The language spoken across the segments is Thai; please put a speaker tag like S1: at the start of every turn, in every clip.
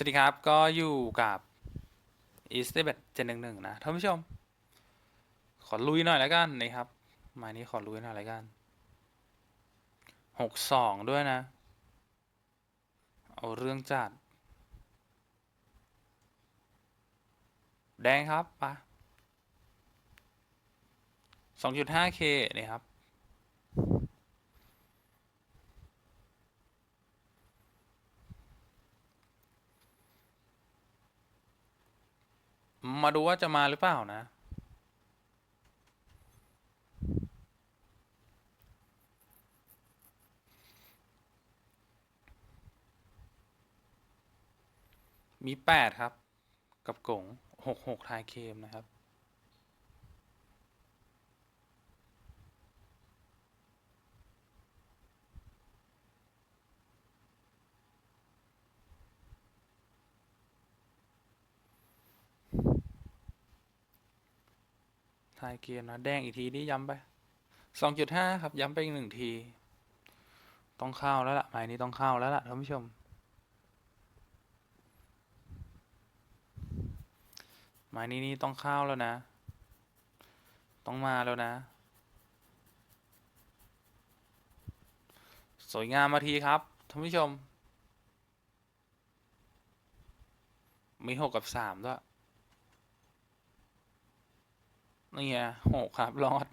S1: สวัสดีครับ ก็อยู่กับ e a s t e b e t 711นะท่านผู้ชม ขอลุยหน่อยแล้วกันนะครับ มายนี้ขอลุยหน่อยแล้วกัน62ด้วยนะ เอาเรื่องจัด แดงครับปะ 2.5k นี่ครับ มาดูว่าจะมาหรือเปล่านะ มีแปดครับ กับกงหกหกทายเคมนะครับ ทายเกมนะ แดงอีกทีนี่ย้ำไปสองจุดห้าครับ ย้ำไปอีกหนึ่งที ต้องเข้าแล้วล่ะหมายนี้ต้องเข้าแล้วล่ะท่านผู้ชม หมายนี้นี่ต้องเข้าแล้วนะ ต้องมาแล้วนะ สวยงามมาทีครับท่านผู้ชม มีหกกับสามด้วย นี่ไงหกครับ รอด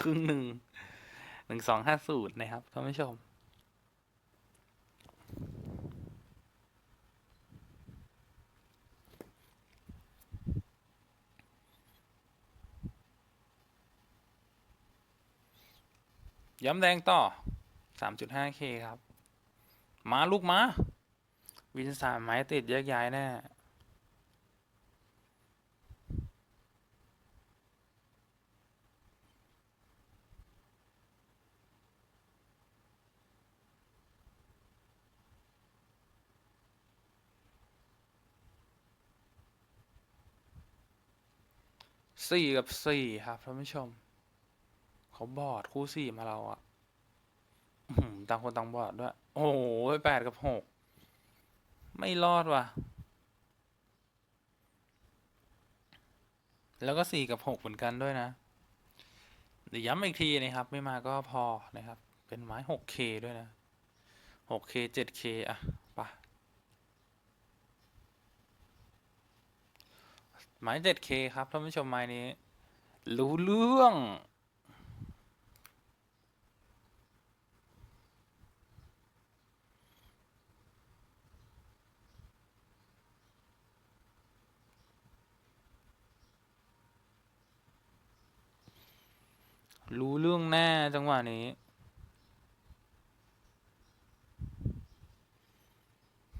S1: ครึ่งหนึ่ง หนึ่งสองห้าศูนย์นะครับท่านผู้ชม ย้ำแดงต่อสามจุดห้าเคครับ มาลูกมา วินสามไม้ติดแยกย้ายแน่ สี่กับสี่ครับท่านผู้ชม เขาบอดคู่สี่มาเราอะต่างคนต่างบอดด้วย โอ้โหแปดกับหกไม่รอดว่ะ แล้วก็สี่กับหกเหมือนกันด้วยนะ เดี๋ยวย้ำอีกทีนะครับ ไม่มาก็พอนะครับ เป็นไม้ 6K ด้วยนะ 6K 7K อะไปะ ไม้ 7K ครับท่านผู้ชมไม้นี้ รู้เรื่อง รู้เรื่องแน่จังหวะนี้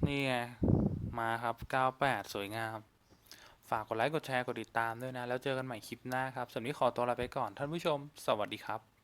S1: นี่ไง มาครับ 98 สวยงาม ฝากกดไลค์ กดแชร์ กดติดตามด้วยนะ แล้วเจอกันใหม่คลิปหน้าครับสำหรับวันนี้ขอตัวลาไปก่อนท่านผู้ชม สวัสดีครับ